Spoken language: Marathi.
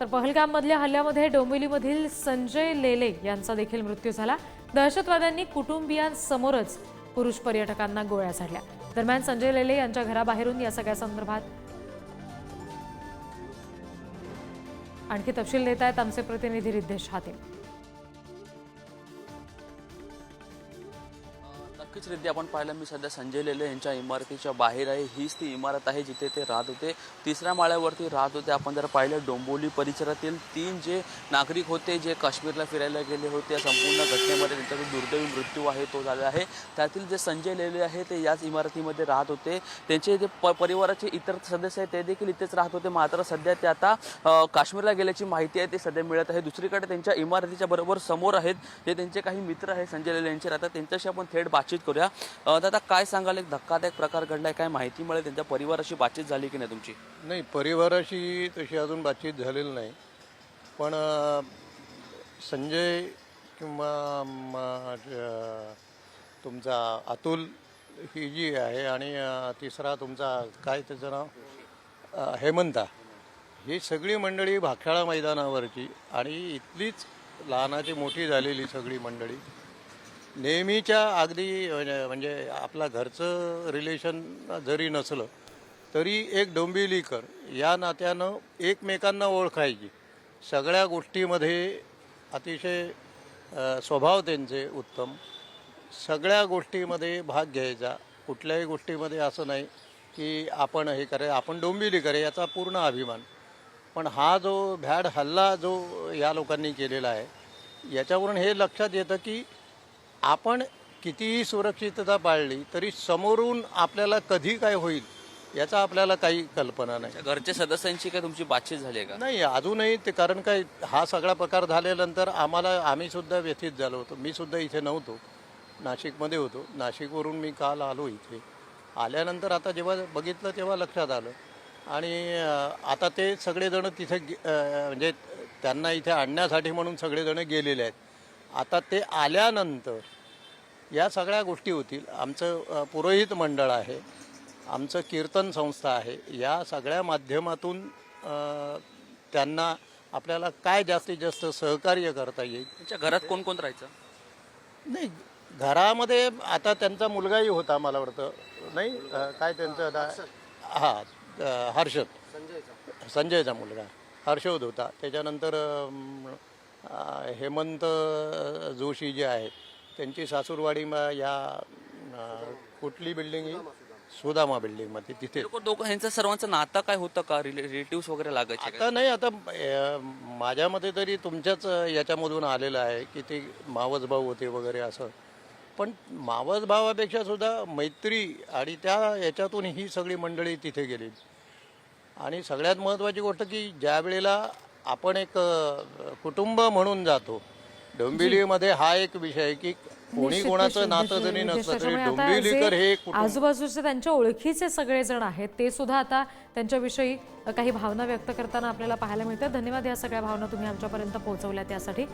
तर पहलगाममधल्या हल्ल्यामध्ये डोंबिवलीमधील संजय लेले यांचा देखील मृत्यू झाला. दहशतवाद्यांनी कुटुंबियांसमोरच पुरुष पर्यटकांना गोळ्या झाडल्या. दरम्यान संजय लेले यांच्या घराबाहेरून या सगळ्या संदर्भात आणखी तपशील देत आहेत आमचे प्रतिनिधी रिद्धेश हाते. नक्कीच रिद्धी आपण पाहिलं मी सध्या संजय लेले यांच्या इमारतीच्या बाहेर आहे. हीच ती इमारत आहे जिथे ते राहत होते. तिसऱ्या माळ्यावरती राहत होते. आपण जर पाहिलं डोंबोली परिसरातील तीन जे नागरिक होते जे काश्मीरला फिरायला गेले होते या संपूर्ण घटनेमध्ये त्यांचा जो दुर्दैवी मृत्यू आहे तो झाला आहे. त्यातील जे संजय लेले आहे ते याच इमारतीमध्ये राहत होते. त्यांचे जे प परिवाराचे इतर सदस्य आहेत ते देखील इथेच राहत होते. मात्र सध्या ते आता काश्मीरला गेल्याची माहिती आहे ती सध्या मिळत आहे. दुसरीकडे त्यांच्या इमारतीच्या बरोबर समोर आहेत जे त्यांचे काही मित्र आहेत संजय लेले यांचे. राहतात त्यांच्याशी आपण थेट बातचीत करूया. दादा काय सांगाल? एक धक्कादायक प्रकार घडलाय काय माहिती मिळेल? त्यांच्या परिवाराशी बातचीत झाली की नाही तुमची? नाही परिवाराशी तशी अजून बातचीत झालेली नाही. पण संजय किंवा तुमचा अतुल ही जी आहे आणि तिसरा तुमचा काय त्याचं नाव? हेमंता. ही सगळी मंडळी भागशाळा मैदानावरची आणि इथलीच लहानाची मोठी झालेली सगळी मंडळी. नेहमीच्या अगदी म्हणजे- आपला घरचं रिलेशन जरी नसलं तरी एक डोंबिवलीकर या नात्यानं एकमेकांना ओळखायची. सगळ्या गोष्टीमध्ये अतिशय स्वभाव त्यांचे उत्तम. सगळ्या गोष्टीमध्ये भाग घ्यायचा. कुठल्याही गोष्टीमध्ये असं नाही की आपण हे करे आपण डोंबिवली करे याचा पूर्ण अभिमान. पण हा जो भॅड हल्ला जो या लोकांनी केलेला आहे याच्यावरून हे लक्षात येतं की आपण कितीही सुरक्षितता पाळली तरी समोरून आपल्याला कधी काय होईल याचा आपल्याला काही कल्पना नाही. घरच्या सदस्यांची काय तुमची बातचीत झाली आहे का? नाही अजूनही ते कारण काय हा सगळा प्रकार झाल्यानंतर आम्हाला आम्ही सुद्धा व्यथित झालो होतो. मी सुद्धा इथे नव्हतो. नाशिकमध्ये होतो. नाशिकवरून मी काल आलो इथे. आल्यानंतर आता जेव्हा बघितलं तेव्हा लक्षात आलं. आणि आता ते सगळेजण तिथे म्हणजे त्यांना इथे आणण्यासाठी म्हणून सगळेजण गेलेले आहेत. आता ते आल्यानंतर या सगळ्या गोष्टी होतील. आमचं पुरोहित मंडळ आहे आमचं कीर्तन संस्था आहे. या सगळ्या माध्यमातून त्यांना आपल्याला काय जास्तीत जास्त सहकार्य करता येईल? त्यांच्या घरात कोण कोण राहायचं? नाही घरामध्ये आता त्यांचा मुलगाही होता मला वाटतं. नाही काय त्यांचं दा- हा हर्षद. संजयचा. मुलगा. हर्षद होता. त्याच्यानंतर हेमंत जोशी जे आहेत त्यांची सासूरवाडी म- या कुठली बिल्डिंग ही? सुदामा बिल्डिंगमध्ये तिथे. लोक दोघं ह्यांचं सर्वांचं नातं काय होतं का? रिलेटिव्ह वगैरे लागायचे का? आता नाही आता अ, माझ्या मते तरी तुमच्याच याच्यामधून आलेलं आहे की ते मावस भाऊ होते वगैरे असं. पण मावस भावापेक्षा सुद्धा मैत्री आणि त्या याच्यातून ही सगळी मंडळी तिथे गेली. आणि सगळ्यात महत्त्वाची गोष्ट की ज्या वेळेला आपण एक कुटुंब म्हणून जातो. डोंबिवलीमध्ये हा एक विषय आहे की कोणी कोणाचं नातं जरी. नसलं तरी डोंबिवलीकर हे आजूबाजूचे त्यांच्या ओळखीचे सगळे जण आहेत ते सुद्धा आता त्यांच्याविषयी काही भावना व्यक्त करताना आपल्याला पाहायला मिळतात धन्यवाद या सगळ्या भावना तुम्ही आमच्यापर्यंत पोहोचवल्या त्यासाठी